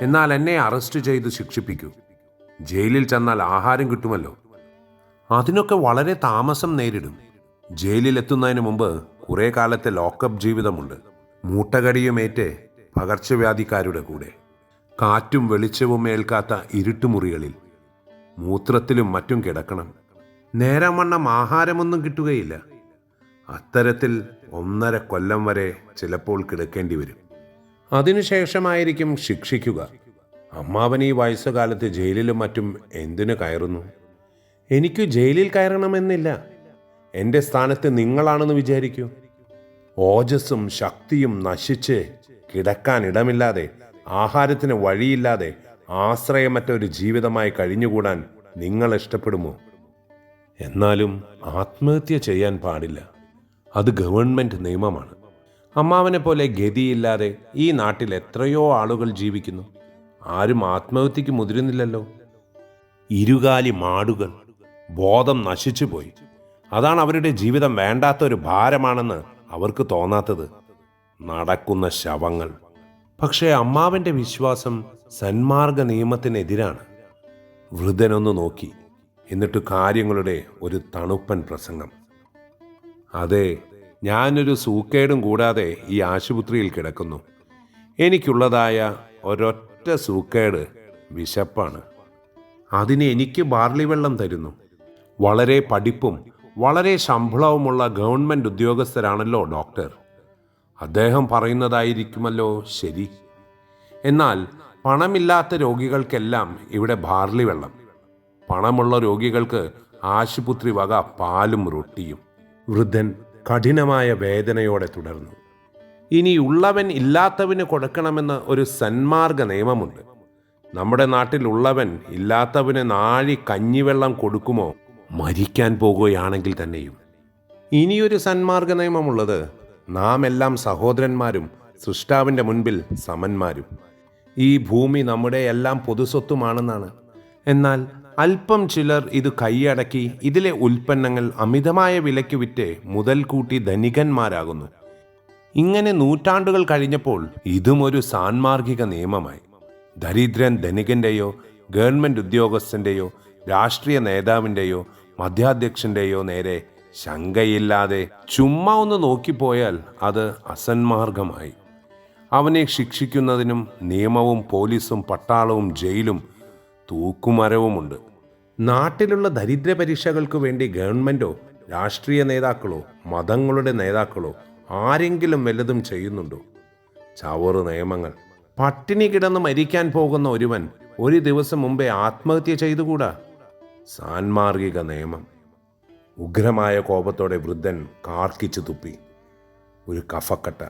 എന്നാൽ എന്നെ അറസ്റ്റ് ചെയ്ത് ശിക്ഷിപ്പിക്കൂ. ജയിലിൽ ചെന്നാൽ ആഹാരം കിട്ടുമല്ലോ. അതിനൊക്കെ വളരെ താമസം നേരിടും. ജയിലിലെത്തുന്നതിന് മുമ്പ് കുറേ കാലത്തെ ലോക്കപ്പ് ജീവിതമുണ്ട്. മൂട്ടകടിയുമേറ്റ് പകർച്ചവ്യാധിക്കാരുടെ കൂടെ. കാറ്റും വെളിച്ചവും ഏൽക്കാത്ത ഇരുട്ടുമുറികളിൽ. മൂത്രത്തിലും മറ്റും കിടക്കണം. നേരം വണ്ണം ആഹാരമൊന്നും കിട്ടുകയില്ല. അത്തരത്തിൽ ഒന്നര കൊല്ലം വരെ ചിലപ്പോൾ കിടക്കേണ്ടി വരും. അതിനുശേഷമായിരിക്കും ശിക്ഷിക്കുക. അമ്മാവൻ ഈ വയസ്സുകാലത്ത് ജയിലിലും മറ്റും എന്തിനു കയറുന്നു? എനിക്ക് ജയിലിൽ കയറണമെന്നില്ല. എന്റെ സ്ഥാനത്ത് നിങ്ങളാണെന്ന് വിചാരിക്കൂ. ഓജസ്സും ശക്തിയും നശിച്ച് കിടക്കാൻ ഇടമില്ലാതെ ആഹാരത്തിന് വഴിയില്ലാതെ ആശ്രയമറ്റൊരു ജീവിതമായി കഴിഞ്ഞുകൂടാൻ നിങ്ങൾ ഇഷ്ടപ്പെടുമോ? എന്നാലും ആത്മഹത്യ ചെയ്യാൻ പാടില്ല. അത് ഗവൺമെന്റ് നിയമമാണ്. അമ്മാവനെ പോലെ ഗതിയില്ലാതെ ഈ നാട്ടിൽ എത്രയോ ആളുകൾ ജീവിക്കുന്നു. ആരും ആത്മഹത്യക്ക് മുതിരുന്നില്ലല്ലോ. ഇരുകാലി മാടുകൾ ബോധം നശിച്ചുപോയി അതാണ് അവരുടെ ജീവിതം വേണ്ടാത്ത ഒരു ഭാരമാണെന്ന് അവർക്ക് തോന്നാത്തത്. നടക്കുന്ന ശവങ്ങൾ. പക്ഷേ അമ്മാവന്റെ വിശ്വാസം സന്മാർഗ നിയമത്തിനെതിരാണ്. വൃദ്ധനൊന്ന് നോക്കി. എന്നിട്ട് കാര്യങ്ങളുടെ ഒരു തണുപ്പൻ പ്രസംഗം. അതെ ഞാനൊരു സൂക്കേടും കൂടാതെ ഈ ആശുപത്രിയിൽ കിടക്കുന്നു. എനിക്കുള്ളതായ ഒരൊറ്റ സൂക്കേട് വിശപ്പാണ്. അതിന് എനിക്ക് ബാർലി വെള്ളം തരുന്നു. വളരെ പഠിപ്പും വളരെ ശമ്പളവുമുള്ള ഗവൺമെന്റ് ഉദ്യോഗസ്ഥരാണല്ലോ ഡോക്ടർ. അദ്ദേഹം പറയുന്നതായിരിക്കുമല്ലോ ശരി. എന്നാൽ പണമില്ലാത്ത രോഗികൾക്കെല്ലാം ഇവിടെ ബാർലി വെള്ളം. പണമുള്ള രോഗികൾക്ക് ആശുപത്രി വക പാലും റൊട്ടിയും. വൃദ്ധൻ കഠിനമായ വേദനയോടെ തുടർന്നു. ഇനി ഉള്ളവൻ ഇല്ലാത്തവന് കൊടുക്കണമെന്ന് ഒരു സന്മാർഗ നിയമമുണ്ട്. നമ്മുടെ നാട്ടിൽ ഉള്ളവൻ ഇല്ലാത്തവന് നാഴി കഞ്ഞിവെള്ളം കൊടുക്കുമോ? മരിക്കാൻ പോകുകയാണെങ്കിൽ തന്നെയും. ഇനിയൊരു സന്മാർഗ നിയമമുള്ളത് നാം എല്ലാം സഹോദരന്മാരും സൃഷ്ടാവിന്റെ മുൻപിൽ സമന്മാരും. ഈ ഭൂമി നമ്മുടെ എല്ലാം പൊതുസ്വത്തുമാണെന്നാണ്. എന്നാൽ അല്പം ചിലർ ഇത് കൈയടക്കി ഇതിലെ ഉൽപ്പന്നങ്ങൾ അമിതമായ വിലയ്ക്ക് വിറ്റ് മുതൽ കൂട്ടി ധനികന്മാരാകുന്നു. ഇങ്ങനെ നൂറ്റാണ്ടുകൾ കഴിഞ്ഞപ്പോൾ ഇതും ഒരു സാൻമാർഗിക നിയമമായി. ദരിദ്രൻ ധനികന്റെയോ ഗവൺമെന്റ് ഉദ്യോഗസ്ഥന്റെയോ രാഷ്ട്രീയ നേതാവിന്റെയോ മധ്യാധ്യക്ഷന്റെയോ നേരെ ശങ്കയില്ലാതെ ചുമ്മാ ഒന്ന് നോക്കിപ്പോയാൽ അത് അസന്മാർഗമായി. അവനെ ശിക്ഷിക്കുന്നതിനും നിയമവും പോലീസും പട്ടാളവും ജയിലും തൂക്കുമരവുമുണ്ട്. നാട്ടിലുള്ള ദരിദ്ര പരീക്ഷകൾക്ക് വേണ്ടി ഗവൺമെന്റോ രാഷ്ട്രീയ നേതാക്കളോ മതങ്ങളുടെ നേതാക്കളോ ആരെങ്കിലും വല്ലതും ചെയ്യുന്നുണ്ടോ? ചവറ് നിയമങ്ങൾ. പട്ടിണി കിടന്ന് മരിക്കാൻ പോകുന്ന ഒരുവൻ ഒരു ദിവസം മുമ്പേ ആത്മഹത്യ ചെയ്തുകൂടാ? സാൻമാർഗിക നിയമം. ഉഗ്രമായ കോപത്തോടെ വൃദ്ധൻ കാർക്കിച്ചു തുപ്പി. ഒരു കഫക്കട്ട.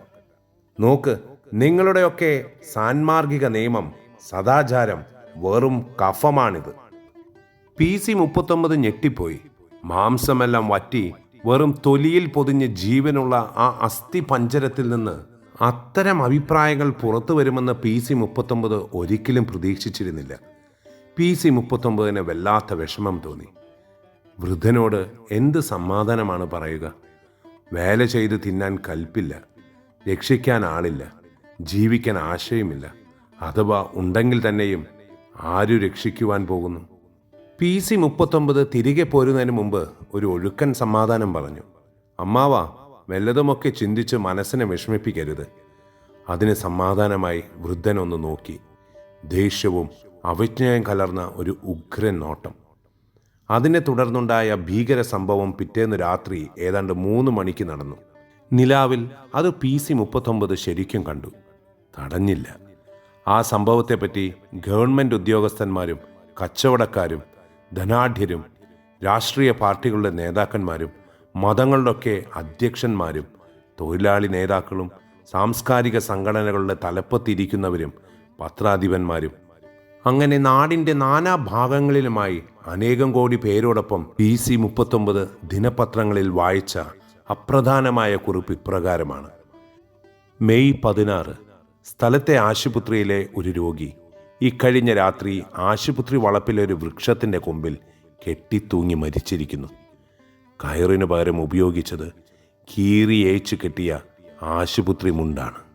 നോക്ക് നിങ്ങളുടെയൊക്കെ സാൻമാർഗിക നിയമം സദാചാരം വെറും കഫമാണിത്. പി സി മുപ്പത്തൊമ്പത് ഞെട്ടിപ്പോയി. മാംസമെല്ലാം വറ്റി വെറും തൊലിയിൽ പൊതിഞ്ഞ് ജീവനുള്ള ആ അസ്ഥി പഞ്ചരത്തിൽ നിന്ന് അത്തരം അഭിപ്രായങ്ങൾ പുറത്തു വരുമെന്ന് പി സി മുപ്പത്തൊമ്പത് ഒരിക്കലും പ്രതീക്ഷിച്ചിരുന്നില്ല. പി സി മുപ്പത്തൊമ്പതിന് വല്ലാത്ത വിഷമം തോന്നി. വൃദ്ധനോട് എന്ത് സമാധാനമാണ് പറയുക? വേല ചെയ്ത് തിന്നാൻ കൽപ്പില്ല. രക്ഷിക്കാൻ ആളില്ല. ജീവിക്കാൻ ആശയമില്ല. അഥവാ ഉണ്ടെങ്കിൽ തന്നെയും ആരു രക്ഷിക്കുവാൻ പോകുന്നു? പി സി മുപ്പത്തൊമ്പത് തിരികെ പോരുന്നതിന് മുമ്പ് ഒരു ഒഴുക്കൻ സമാധാനം പറഞ്ഞു. അമ്മാവാ വല്ലതുമൊക്കെ ചിന്തിച്ച് മനസ്സിനെ വിഷമിപ്പിക്കരുത്. അതിന് സമാധാനമായി വൃദ്ധൻ ഒന്ന് നോക്കി. ദേഷ്യവും അവജ്ഞയും കലർന്ന ഒരു ഉഗ്രൻ നോട്ടം. അതിനെ തുടർന്നുണ്ടായ ഭീകര സംഭവം പിറ്റേന്ന് രാത്രി ഏതാണ്ട് മൂന്ന് മണിക്ക് നടന്നു. നിലാവിൽ അത് പി സി മുപ്പത്തൊമ്പത് ശരിക്കും കണ്ടു. തടഞ്ഞില്ല. ആ സംഭവത്തെപ്പറ്റി ഗവൺമെന്റ് ഉദ്യോഗസ്ഥന്മാരും കച്ചവടക്കാരും ധനാഢ്യരും രാഷ്ട്രീയ പാർട്ടികളുടെ നേതാക്കന്മാരും മതങ്ങളുടെയൊക്കെ അധ്യക്ഷന്മാരും തൊഴിലാളി നേതാക്കളും സാംസ്കാരിക സംഘടനകളുടെ തലപ്പത്തിരിക്കുന്നവരും പത്രാധിപന്മാരും. അങ്ങനെ നാടിന്റെ നാനാ ഭാഗങ്ങളിലുമായി അനേകം കോടി പേരോടൊപ്പം പി സി മുപ്പത്തൊമ്പത് ദിനപത്രങ്ങളിൽ വായിച്ച അപ്രധാനമായ കുറിപ്പ് ഇപ്രകാരമാണ്. മെയ് പതിനാറ് സ്ഥലത്തെ ആശുപത്രിയിലെ ഒരു രോഗി. ഇക്കഴിഞ്ഞ രാത്രി ആശുപത്രി വളപ്പിലെ ഒരു വൃക്ഷത്തിന്റെ കൊമ്പിൽ കെട്ടിത്തൂങ്ങി മരിച്ചിരിക്കുന്നു. കയറിനു പകരം ഉപയോഗിച്ചത് കീറിയേച്ച് കെട്ടിയ ആശുപത്രി മുണ്ടാണ്.